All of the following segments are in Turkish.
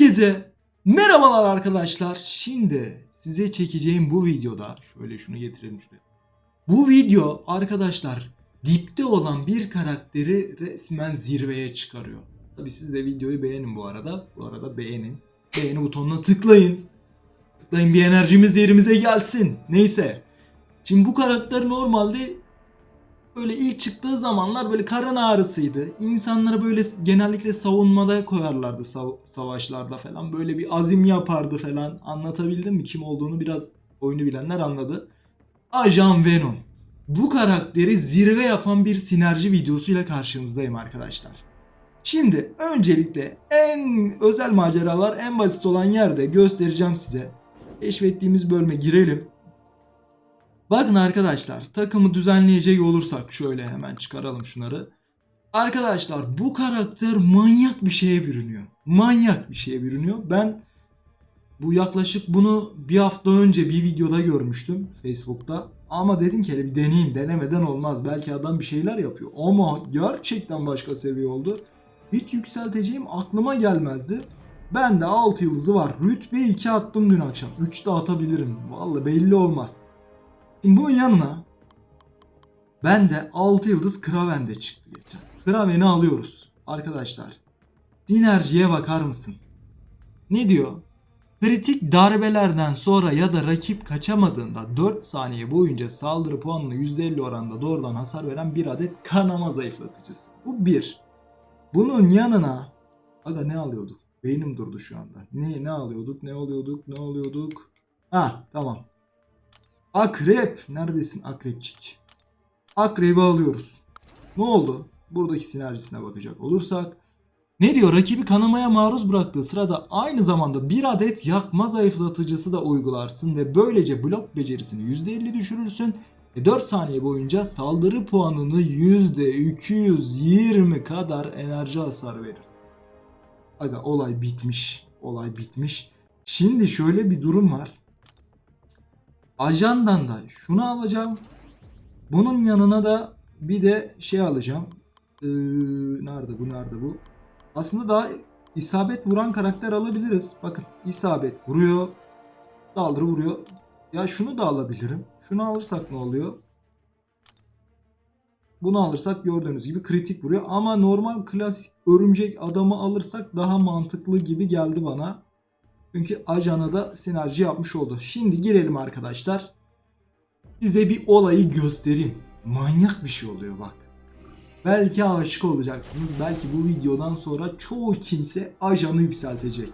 Herkese merhabalar arkadaşlar. Şimdi size çekeceğim bu videoda şöyle şunu getirelim şuraya. Bu video arkadaşlar dipte olan bir karakteri resmen zirveye çıkarıyor. Tabi siz de videoyu beğenin bu arada. Bu arada beğenin. Beğeni butonuna tıklayın. Tıklayın bir enerjimiz yerimize gelsin. Neyse. Şimdi bu karakter normalde böyle ilk çıktığı zamanlar böyle karın ağrısıydı. İnsanları böyle genellikle savunmada koyarlardı sav- savaşlarda falan. Böyle bir azim yapardı falan. Anlatabildim mi? Kim olduğunu biraz oyunu bilenler anladı. Ajan Venom. Bu karakteri zirve yapan bir sinerji videosuyla karşınızdayım arkadaşlar. Şimdi öncelikle en özel maceralar en basit olan yerde göstereceğim size. Keşfettiğimiz bölüme girelim. Bakın arkadaşlar takımı düzenleyecek olursak şöyle hemen çıkaralım şunları. Arkadaşlar bu karakter manyak bir şeye bürünüyor. Manyak bir şeye bürünüyor. Ben bu yaklaşık bunu bir hafta önce bir videoda görmüştüm Facebook'ta. Ama dedim ki bir deneyeyim denemeden olmaz. Belki adam bir şeyler yapıyor. Ama gerçekten başka seviye oldu. Hiç yükselteceğim aklıma gelmezdi. Ben de 6 yıldızı var. Rütbe 2 attım dün akşam. 3 de atabilirim. Vallahi belli olmaz. Şimdi bunun yanına ben de 6 yıldız Kraven'de çıktı geçen. Kraven'i alıyoruz. Arkadaşlar sinerjiye bakar mısın? Ne diyor? Kritik darbelerden sonra ya da rakip kaçamadığında 4 saniye boyunca saldırı puanını %50 oranda doğrudan hasar veren bir adet kanama zayıflatıcısı. Bu bir. Bunun yanına Aga ne alıyorduk? Beynim durdu şu anda. Ne ne alıyorduk? Ne alıyorduk? Ne alıyorduk? Ha tamam. Akrep. Neredesin akrepçik? Akrebi alıyoruz. Ne oldu? Buradaki sinerjisine bakacak olursak. Ne diyor? Rakibi kanamaya maruz bıraktığı sırada aynı zamanda bir adet yakma zayıflatıcısı da uygularsın ve böylece blok becerisini %50 düşürürsün. Ve 4 saniye boyunca saldırı puanını %220 kadar enerji hasar verirsin. Aga olay bitmiş. Olay bitmiş. Şimdi şöyle bir durum var. Ajandan da şunu alacağım. Bunun yanına da bir de şey alacağım. Ee, nerede bu nerede bu? Aslında daha isabet vuran karakter alabiliriz. Bakın isabet vuruyor. Saldırı vuruyor. Ya şunu da alabilirim. Şunu alırsak ne oluyor? Bunu alırsak gördüğünüz gibi kritik vuruyor. Ama normal klasik örümcek adamı alırsak daha mantıklı gibi geldi bana. Çünkü ajana da sinerji yapmış oldu. Şimdi girelim arkadaşlar. Size bir olayı göstereyim. Manyak bir şey oluyor bak. Belki aşık olacaksınız. Belki bu videodan sonra çoğu kimse ajanı yükseltecek.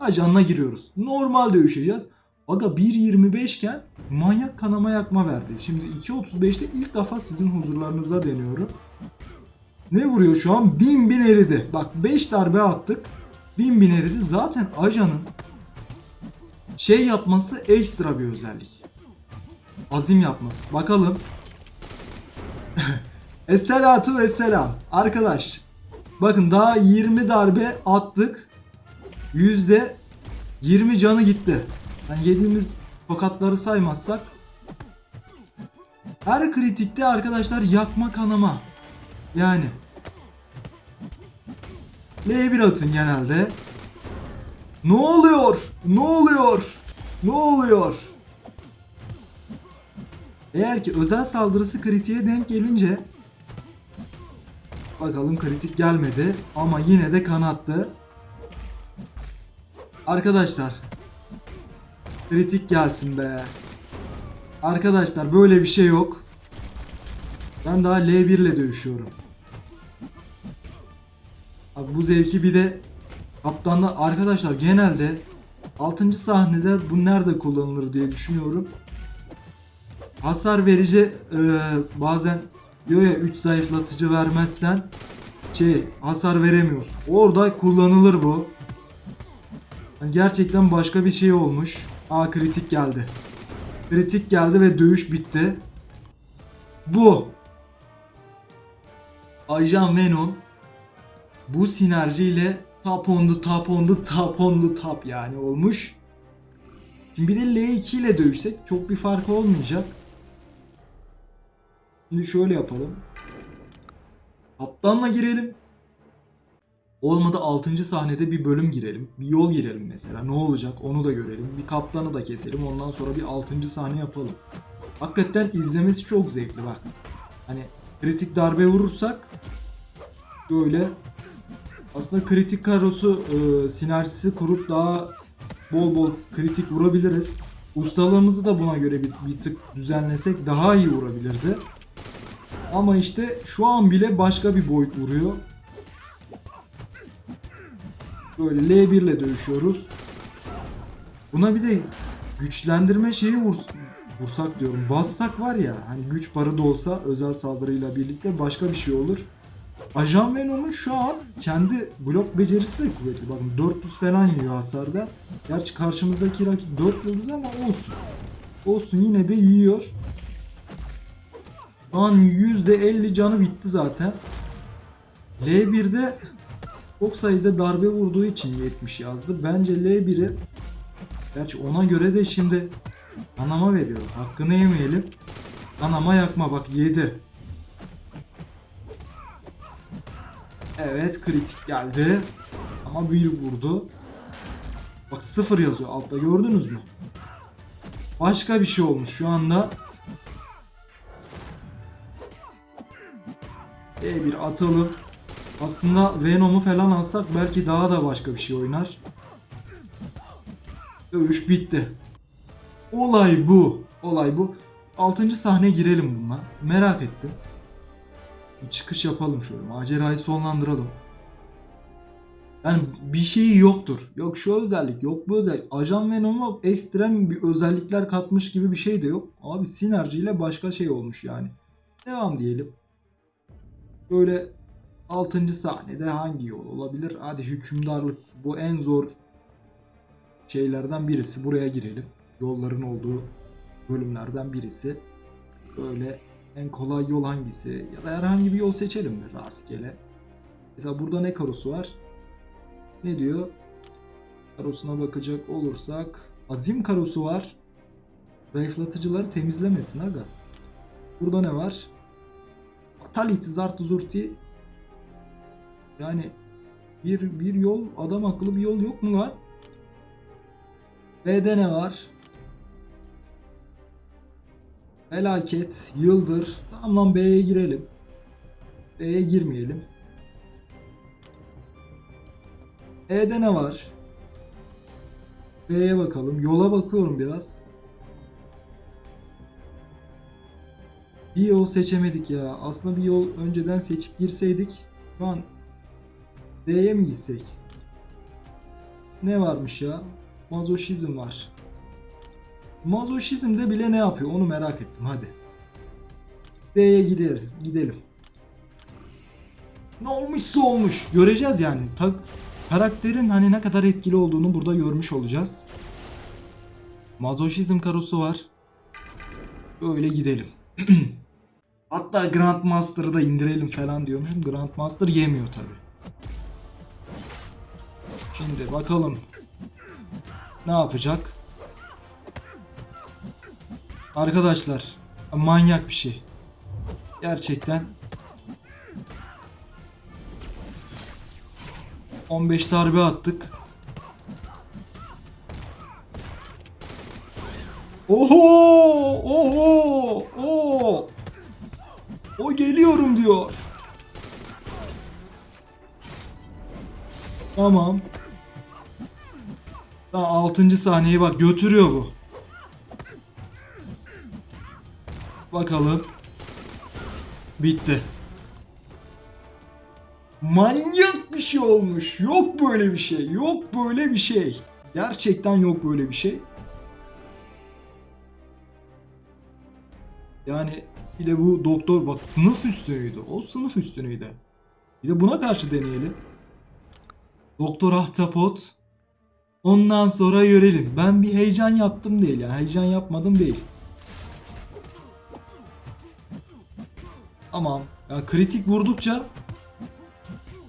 Ajanla giriyoruz. Normal dövüşeceğiz. Aga 1.25 iken manyak kanama yakma verdi. Şimdi 2.35'te ilk defa sizin huzurlarınızda deniyorum. Ne vuruyor şu an? 1000 bin eridi. Bak 5 darbe attık. 1000 bin eridi. Zaten ajanın şey yapması ekstra bir özellik. Azim yapması. Bakalım. Esselatu vesselam. Arkadaş. Bakın daha 20 darbe attık. Yüzde 20 canı gitti. Yani yediğimiz tokatları saymazsak. Her kritikte arkadaşlar yakma kanama. Yani. L1 atın genelde. Ne oluyor? Ne oluyor? Ne oluyor? Eğer ki özel saldırısı kritiğe denk gelince Bakalım kritik gelmedi ama yine de kanattı. Arkadaşlar kritik gelsin be. Arkadaşlar böyle bir şey yok. Ben daha L1 ile dövüşüyorum. Abi bu zevki bir de kaptanla arkadaşlar genelde 6. sahnede bu nerede kullanılır diye düşünüyorum. Hasar verici e, bazen diyor ya 3 zayıflatıcı vermezsen şey hasar veremiyorsun. Orada kullanılır bu. Yani gerçekten başka bir şey olmuş. Aa kritik geldi. Kritik geldi ve dövüş bitti. Bu. Ajan Venom bu sinerjiyle top on the top on the top on the top yani olmuş. Şimdi bir de L2 ile dövüşsek çok bir fark olmayacak. Şimdi şöyle yapalım. Kaptanla girelim. Olmadı 6. sahnede bir bölüm girelim. Bir yol girelim mesela. Ne olacak onu da görelim. Bir kaptanı da keselim. Ondan sonra bir 6. sahne yapalım. Hakikaten izlemesi çok zevkli bak. Hani kritik darbe vurursak böyle aslında kritik karosu e, sinerjisi kurup daha bol bol kritik vurabiliriz. Ustalığımızı da buna göre bir, bir tık düzenlesek daha iyi vurabilirdi. Ama işte şu an bile başka bir boyut vuruyor. Böyle L1 ile dövüşüyoruz. Buna bir de güçlendirme şeyi vurs vursak diyorum. Bassak var ya hani güç barı olsa özel saldırıyla birlikte başka bir şey olur. Ajan Venom'un şu an kendi blok becerisi de kuvvetli. Bakın 400 falan yiyor hasarda. Gerçi karşımızdaki rakip 4 yıldız ama olsun. Olsun yine de yiyor. An %50 canı bitti zaten. L1'de çok sayıda darbe vurduğu için 70 yazdı. Bence L1'i Gerçi ona göre de şimdi kanama veriyor. Hakkını yemeyelim. Kanama yakma bak yedi. Evet kritik geldi. Ama bir vurdu. Bak sıfır yazıyor altta gördünüz mü? Başka bir şey olmuş şu anda. E bir atalım. Aslında Venom'u falan alsak belki daha da başka bir şey oynar. Dövüş bitti. Olay bu. Olay bu. 6. sahne girelim bununla. Merak ettim. Bir çıkış yapalım şöyle. Macerayı sonlandıralım. Yani bir şeyi yoktur. Yok şu özellik, yok bu özellik. Ajan Venom'a ekstrem bir özellikler katmış gibi bir şey de yok. Abi sinerjiyle başka şey olmuş yani. Devam diyelim. Böyle 6. sahnede hangi yol olabilir? Hadi hükümdarlık bu en zor şeylerden birisi. Buraya girelim. Yolların olduğu bölümlerden birisi. Böyle en kolay yol hangisi? Ya da herhangi bir yol seçelim mi rastgele? Mesela burada ne karosu var? Ne diyor? Karosuna bakacak olursak azim karosu var. Zayıflatıcıları temizlemesin aga. Burada ne var? Fatality, Zartu Zurti. Yani bir, bir yol, adam akıllı bir yol yok mu lan? B'de ne var? Felaket, yıldır. Tamam lan B'ye girelim. B'ye girmeyelim. E'de ne var? B'ye bakalım. Yola bakıyorum biraz. Bir yol seçemedik ya. Aslında bir yol önceden seçip girseydik. Şu an D'ye mi gitsek? Ne varmış ya? Mazoşizm var. Mazoşizmde bile ne yapıyor onu merak ettim hadi. D'ye gidelim. gidelim. Ne olmuşsa olmuş. Göreceğiz yani. Tak karakterin hani ne kadar etkili olduğunu burada görmüş olacağız. Mazoşizm karosu var. Böyle gidelim. Hatta Grandmaster'ı da indirelim falan diyormuşum. Grandmaster yemiyor tabi. Şimdi bakalım. Ne yapacak? Arkadaşlar manyak bir şey. Gerçekten 15 darbe attık. Oho! Oho! O! O geliyorum diyor. Tamam. Daha 6. saniyeyi bak götürüyor bu. Bakalım. Bitti. Manyak bir şey olmuş. Yok böyle bir şey. Yok böyle bir şey. Gerçekten yok böyle bir şey. Yani bir de bu doktor bak sınıf üstünüydü. O sınıf üstünüydü. Bir de buna karşı deneyelim. Doktor Ahtapot. Ondan sonra görelim. Ben bir heyecan yaptım değil ya. Heyecan yapmadım değil. Tamam. Ya kritik vurdukça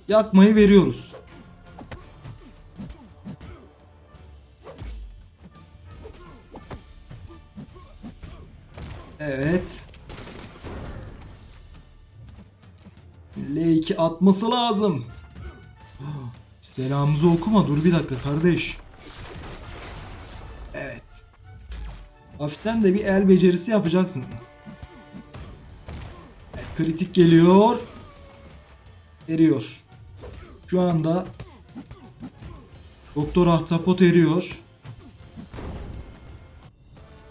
yakmayı veriyoruz. Evet. L2 atması lazım. Selamımızı okuma dur bir dakika kardeş. Evet. Hafiften de bir el becerisi yapacaksın. Kritik geliyor. Eriyor. Şu anda Doktor Ahtapot eriyor.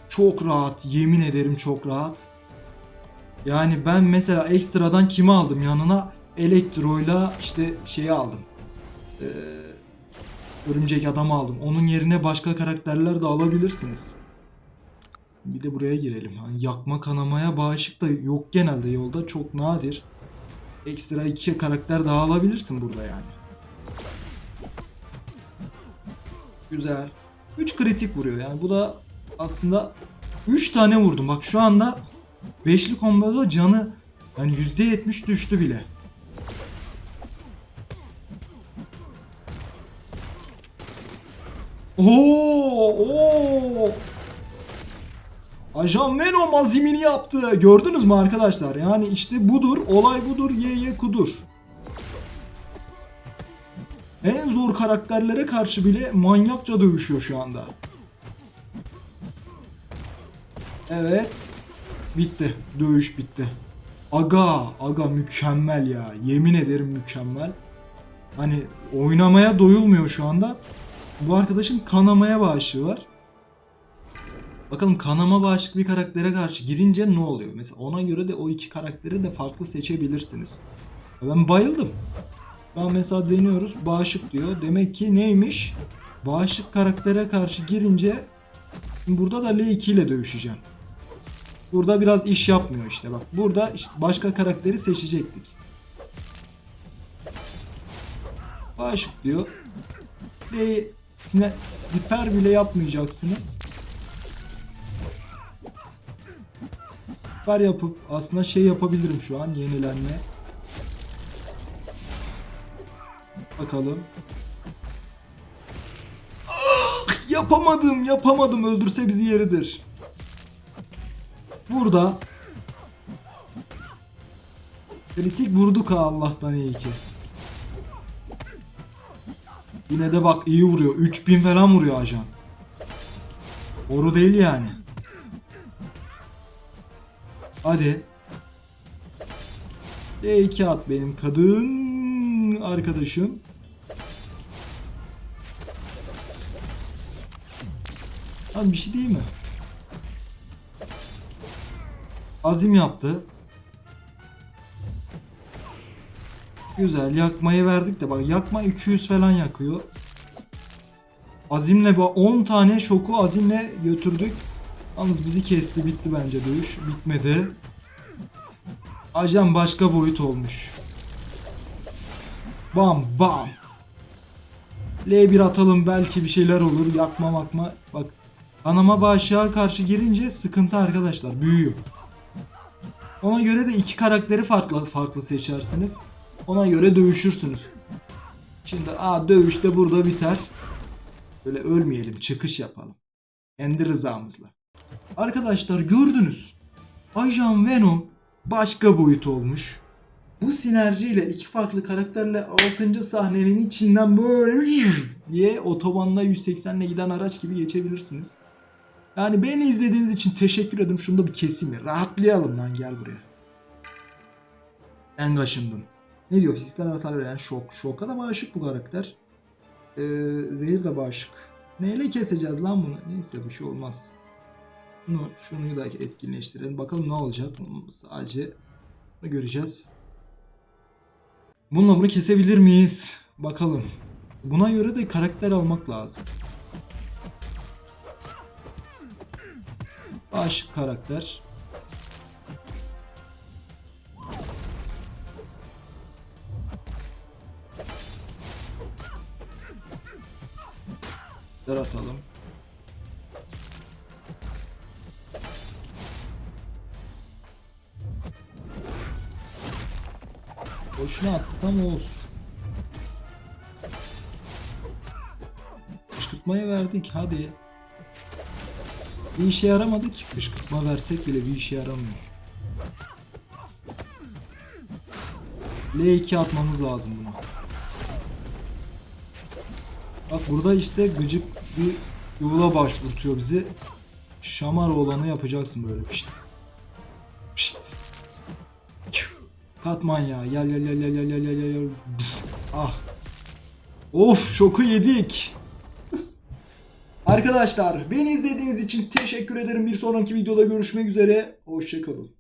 Çok rahat. Yemin ederim çok rahat. Yani ben mesela ekstradan kimi aldım yanına? Elektro'yla işte şeyi aldım. Ee, örümcek adam aldım. Onun yerine başka karakterler de alabilirsiniz. Bir de buraya girelim. Hani yakma kanamaya bağışık da yok genelde yolda. Çok nadir. Ekstra iki karakter daha alabilirsin burada yani. Güzel. 3 kritik vuruyor yani bu da aslında 3 tane vurdum. Bak şu anda beşli komboda canı yani %70 düştü bile. Oo, oo. Ajan Venom azimini yaptı. Gördünüz mü arkadaşlar? Yani işte budur. Olay budur. Ye ye kudur. En zor karakterlere karşı bile manyakça dövüşüyor şu anda. Evet. Bitti. Dövüş bitti. Aga, aga mükemmel ya. Yemin ederim mükemmel. Hani oynamaya doyulmuyor şu anda. Bu arkadaşın kanamaya bağışığı var. Bakalım kanama bağışık bir karaktere karşı girince ne oluyor? Mesela ona göre de o iki karakteri de farklı seçebilirsiniz. Ben bayıldım. Ben mesela deniyoruz bağışık diyor. Demek ki neymiş? Bağışık karaktere karşı girince burada da L2 ile dövüşeceğim. Burada biraz iş yapmıyor işte bak. Burada başka karakteri seçecektik. Bağışık diyor. L sine- siper bile yapmayacaksınız. Siper yapıp aslında şey yapabilirim şu an yenilenme. Bakalım. Yapamadım, yapamadım. Öldürse bizi yeridir. Burada kritik vurduk ha Allah'tan iyi ki. Yine de bak iyi vuruyor. 3000 falan vuruyor ajan. Boru değil yani. Hadi. D2 at benim kadın arkadaşım. Abi bir şey değil mi? Azim yaptı. Güzel yakmayı verdik de bak yakma 200 falan yakıyor. Azimle bak 10 tane şoku azimle götürdük. Yalnız bizi kesti bitti bence dövüş. Bitmedi. Ajan başka boyut olmuş. Bam bam. L1 atalım belki bir şeyler olur. Yakma makma. Bak kanama bağışığa karşı girince sıkıntı arkadaşlar büyüyor. Ona göre de iki karakteri farklı farklı seçersiniz. Ona göre dövüşürsünüz. Şimdi a dövüş de burada biter. Böyle ölmeyelim, çıkış yapalım. Kendi rızamızla. Arkadaşlar gördünüz. Ajan Venom başka boyut olmuş. Bu sinerjiyle iki farklı karakterle 6. sahnenin içinden böyle diye otobanda 180 ile giden araç gibi geçebilirsiniz. Yani beni izlediğiniz için teşekkür ederim. Şunu da bir keseyim ya. Rahatlayalım lan gel buraya. En kaşındın. Ne diyor? Fiziksel hasar veren şok. Şoka da bağışık bu karakter. Ee, zehir de bağışık. Neyle keseceğiz lan bunu? Neyse bir şey olmaz. Şunu, şunu da etkinleştirelim. Bakalım ne olacak. Sadece bunu göreceğiz. Bununla bunu kesebilir miyiz? Bakalım. Buna göre de karakter almak lazım. Bağışık karakter. atalım. Boşuna attık ama olsun. Kışkırtmayı verdik hadi. Bir işe yaramadı ki kışkırtma versek bile bir işe yaramıyor. L2 atmamız lazım buna. Bak burada işte gıcık bir yuvula başvurtuyor bizi. Şamar olanı yapacaksın böyle pişt. Pişt. Katman ya. Gel gel gel gel gel gel gel. Ah. Of şoku yedik. Arkadaşlar beni izlediğiniz için teşekkür ederim. Bir sonraki videoda görüşmek üzere. Hoşçakalın.